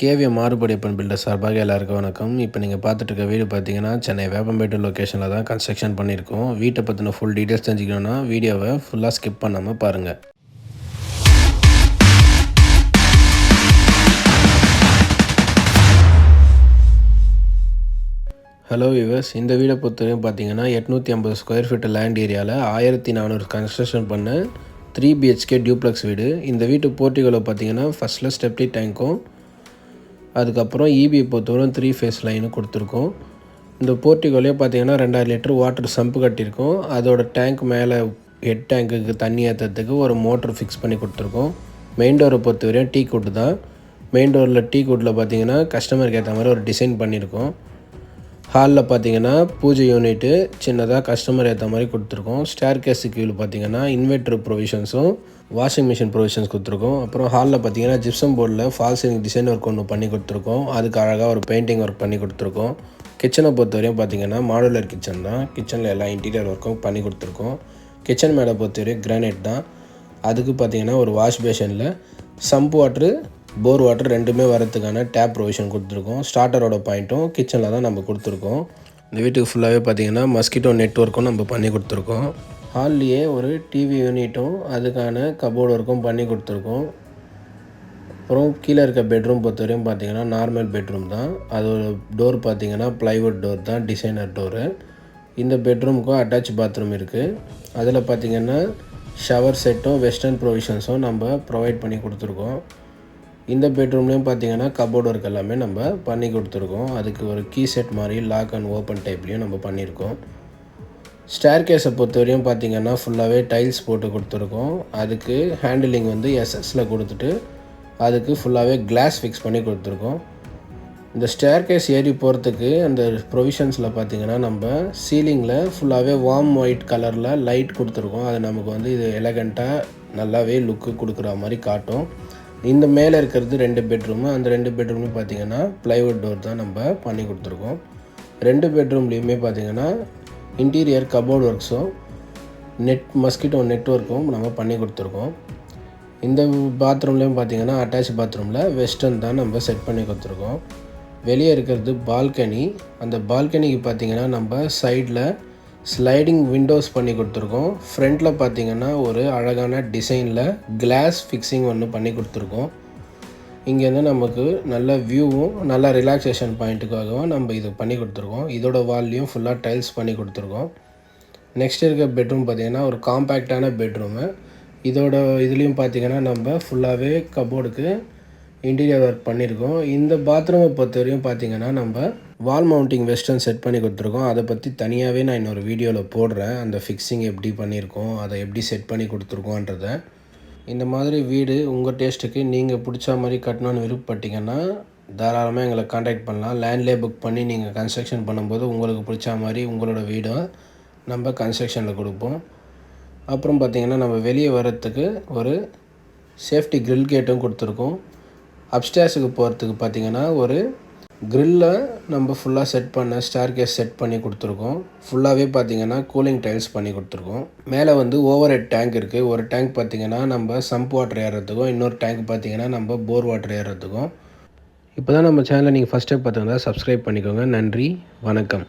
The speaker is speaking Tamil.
கேவிய மாறுபடியப்பன் பில்டர் சார்பாக எல்லாருக்கும் வணக்கம். இப்போ நீங்கள் பார்த்துட்டு இருக்க வீடு பார்த்தீங்கன்னா சென்னை வேப்பம்பேட்டு லொக்கேஷனில் தான் கன்ஸ்ட்ரக்ஷன் பண்ணியிருக்கோம். வீட்டை பற்றின ஃபுல் டீட்டெயில்ஸ் தெரிஞ்சுக்கணுன்னா வீடியோவை ஃபுல்லாக ஸ்கிப் பண்ணாமல் பாருங்கள் ஹலோ விவர்ஸ் இந்த வீடை பொறுத்தவரையும் பார்த்தீங்கன்னா எட்நூற்றி ஐம்பது ஸ்கொயர் ஃபீட் லேண்ட் ஏரியாவில் ஆயிரத்தி நானூறு கன்ஸ்ட்ரக்ஷன் பண்ண த்ரீ பிஹெச்கே டியூப்ளெக்ஸ் வீடு. இந்த வீட்டு போர்ட்டிகளில் பார்த்தீங்கன்னா ஃபஸ்ட்டில் ஸ்டெப்டி டேங்க்கும் அதுக்கப்புறம் இபி பொறுத்தவரைக்கும் த்ரீ ஃபேஸ் லைனும் கொடுத்துருக்கோம். இந்த போர்ட்டிகோலே பார்த்தீங்கன்னா ரெண்டாயிரம் லிட்டர் வாட்டர் சம்பு கட்டியிருக்கோம். அதோட டேங்க் மேலே ஹெட் டேங்க்குக்கு தண்ணி ஏற்றுறதுக்கு ஒரு மோட்ரு ஃபிக்ஸ் பண்ணி கொடுத்துருக்கோம். மெயின் டோரை பொறுத்தவரையும் டீ குட் தான். மெயின் டோரில் டீ குட்டில் பார்த்தீங்கன்னா கஸ்டமருக்கு ஏற்ற மாதிரி ஒரு டிசைன் பண்ணியிருக்கோம். ஹாலில் பார்த்தீங்கன்னா பூஜை யூனிட்டு சின்னதாக கஸ்டமர் ஏற்ற மாதிரி கொடுத்துருக்கோம். ஸ்டேர் கேஸு கீழ் பார்த்தீங்கன்னா இன்வெர்ட்ரு ப்ரொவிஷன்ஸும் வாஷிங் மிஷின் ப்ரொவிஷன்ஸ் கொடுத்துருக்கோம். அப்புறம் ஹாலில் பார்த்தீங்கன்னா ஜிப்சம் போர்டில் ஃபால் சீலிங் டிசைன் ஒர்க் ஒன்று பண்ணி கொடுத்துருக்கோம். அதுக்கு அழகாக ஒரு பெயிண்டிங் ஒர்க் பண்ணி கொடுத்துருக்கோம். கிச்சனை பொறுத்தவரையும் பார்த்தீங்கன்னா மாடுலர் கிச்சன் தான். கிச்சனில் எல்லா இன்டீரியர் ஒர்க்கும் பண்ணி கொடுத்துருக்கோம். கிச்சன் மேடை பொறுத்தவரையும் கிரானைட் தான். அதுக்கு பார்த்தீங்கன்னா ஒரு வாஷ் பேஷனில் சம்ப் வாட்ரு போர் வாட்டர் ரெண்டுமே வரதுக்கான டேப் ப்ரொவிஷன் கொடுத்துருக்கோம். ஸ்டார்டரோட பாயிண்ட்டும் கிச்சனில் தான் நம்ம கொடுத்துருக்கோம். இந்த வீட்டுக்கு ஃபுல்லாகவே பார்த்தீங்கன்னா மஸ்கிட்டோ நெட்ஒர்க்கும் நம்ம பண்ணி கொடுத்துருக்கோம். ஹால்லேயே ஒரு டிவி யூனிட்டும் அதுக்கான கபோர்டு ஒர்க்கும் பண்ணி கொடுத்துருக்கோம். அப்புறம் கீழே இருக்க பெட்ரூம் பொறுத்தவரையும் பார்த்தீங்கன்னா நார்மல் பெட்ரூம் தான். அதோட டோர் பார்த்தீங்கன்னா ப்ளைவுட் டோர் தான் டிசைனர் டோரு. இந்த பெட்ரூமுக்கும் அட்டாச் பாத்ரூம் இருக்குது அதில் பார்த்திங்கன்னா ஷவர் செட்டும் வெஸ்டர்ன் ப்ரொவிஷன்ஸும் நம்ம ப்ரொவைட் பண்ணி கொடுத்துருக்கோம். இந்த பெட்ரூம்லேயும் பார்த்தீங்கன்னா கபோர்டு ஒர்க் எல்லாமே நம்ம பண்ணி கொடுத்துருக்கோம். அதுக்கு ஒரு கீ செட் மாதிரி லாக் அண்ட் ஓப்பன் டைப்லேயும் நம்ம பண்ணியிருக்கோம். ஸ்டேர் கேஸை பொறுத்தவரையும் பார்த்திங்கன்னா ஃபுல்லாகவே டைல்ஸ் போட்டு கொடுத்துருக்கோம். அதுக்கு ஹேண்டிலிங் வந்து எஸ்எஸில் கொடுத்துட்டு அதுக்கு ஃபுல்லாகவே கிளாஸ் ஃபிக்ஸ் பண்ணி கொடுத்துருக்கோம். இந்த ஸ்டேர் கேஸ் ஏறி போகிறதுக்கு அந்த ப்ரொவிஷன்ஸில் பார்த்தீங்கன்னா நம்ம சீலிங்கில் ஃபுல்லாகவே வார்ம் ஒயிட் கலரில் லைட் கொடுத்துருக்கோம். அது நமக்கு வந்து இது எலகண்ட்டாக நல்லாவே லுக்கு கொடுக்குற மாதிரி காட்டும். இந்த மேலே இருக்கிறது ரெண்டு பெட்ரூமு அந்த ரெண்டு பெட்ரூம்லையும் பார்த்தீங்கன்னா ப்ளைவுட் டோர் தான் நம்ம பண்ணி கொடுத்துருக்கோம். ரெண்டு பெட்ரூம்லேயுமே பார்த்தீங்கன்னா இன்டீரியர் கபோர்ட் ஒர்க்ஸும் நெட் மஸ்கிட்டோ நெட்ஒர்க்கும் நம்ம பண்ணி கொடுத்துருக்கோம். இந்த பாத்ரூம்லேயும் பார்த்தீங்கன்னா அட்டாச் பாத்ரூமில் வெஸ்டர்ன் தான் நம்ம செட் பண்ணி கொடுத்துருக்கோம். வெளியே இருக்கிறது பால்கனி அந்த பால்கனிக்கு பார்த்தீங்கன்னா நம்ம சைடில் ஸ்லைடிங் விண்டோஸ் பண்ணி கொடுத்துருக்கோம். ஃப்ரண்ட்டில் பார்த்தீங்கன்னா ஒரு அழகான டிசைனில் கிளாஸ் ஃபிக்ஸிங் ஒன்று பண்ணி கொடுத்துருக்கோம். இங்கேருந்து நமக்கு நல்ல வியூவும் நல்ல ரிலாக்ஸேஷன் பாயிண்ட்டுக்காகவும் நம்ம இது பண்ணி கொடுத்துருக்கோம். இதோட வால்லையும் ஃபுல்லாக டைல்ஸ் பண்ணி கொடுத்துருக்கோம். நெக்ஸ்ட் இருக்க பெட்ரூம் பார்த்திங்கன்னா ஒரு காம்பேக்டான பெட்ரூமு இதோட இதுலேயும் பார்த்திங்கன்னா நம்ம ஃபுல்லாகவே கபோர்டுக்கு இன்டீரியர் ஒர்க் பண்ணியிருக்கோம் இந்த பாத்ரூமை பொறுத்தவரையும் பார்த்திங்கன்னா நம்ம வால் மவுண்டிங் வெஸ்டர்ன் செட் பண்ணி கொடுத்துருக்கோம். அதை பற்றி தனியாகவே நான் இன்னொரு வீடியோவில் போடுறேன். அந்த ஃபிக்ஸிங் எப்படி பண்ணியிருக்கோம் அதை எப்படி செட் பண்ணி கொடுத்துருக்கோன்றத இந்த மாதிரி வீடு உங்கள் டேஸ்ட்டுக்கு நீங்கள் பிடிச்ச மாதிரி கட்டணும்னு விருப்பப்பட்டீங்கன்னா தாராளமாக எங்களை காண்டாக்ட் பண்ணலாம். லேண்ட்லேயே புக் பண்ணி நீங்கள் கன்ஸ்ட்ரக்ஷன் பண்ணும்போது உங்களுக்கு பிடிச்ச மாதிரி உங்களோட வீடும் நம்ம கன்ஸ்ட்ரக்ஷனில் கொடுப்போம். அப்புறம் பார்த்திங்கன்னா நம்ம வெளியே வர்றதுக்கு ஒரு சேஃப்டி கிரில் கேட்டும் கொடுத்துருக்கோம். அப்ஸ்டேர்ஸுக்கு போகிறதுக்கு பார்த்திங்கன்னா ஒரு க்ரில்லை நம்ம ஃபுல்லாக செட் பண்ண ஸ்டார் கேஸ் செட் பண்ணி கொடுத்துருக்கோம். ஃபுல்லாகவே பார்த்தீங்கன்னா கூலிங் டைல்ஸ் பண்ணி கொடுத்துருக்கோம். மேலே வந்து ஓவர் ஹெட் டேங்க் இருக்குது ஒரு டேங்க் பார்த்திங்கன்னா நம்ம சம்ப் வாட்டர் ஏறுறதுக்கும் இன்னொரு டேங்க் பார்த்திங்கன்னா நம்ம போர் வாட்டர் ஏறுறதுக்கும் இப்போ தான் நம்ம சேனலை நீங்கள் ஃபஸ்ட் டைம் பார்த்துருந்தா சப்ஸ்கிரைப் பண்ணிக்கோங்க. நன்றி வணக்கம்.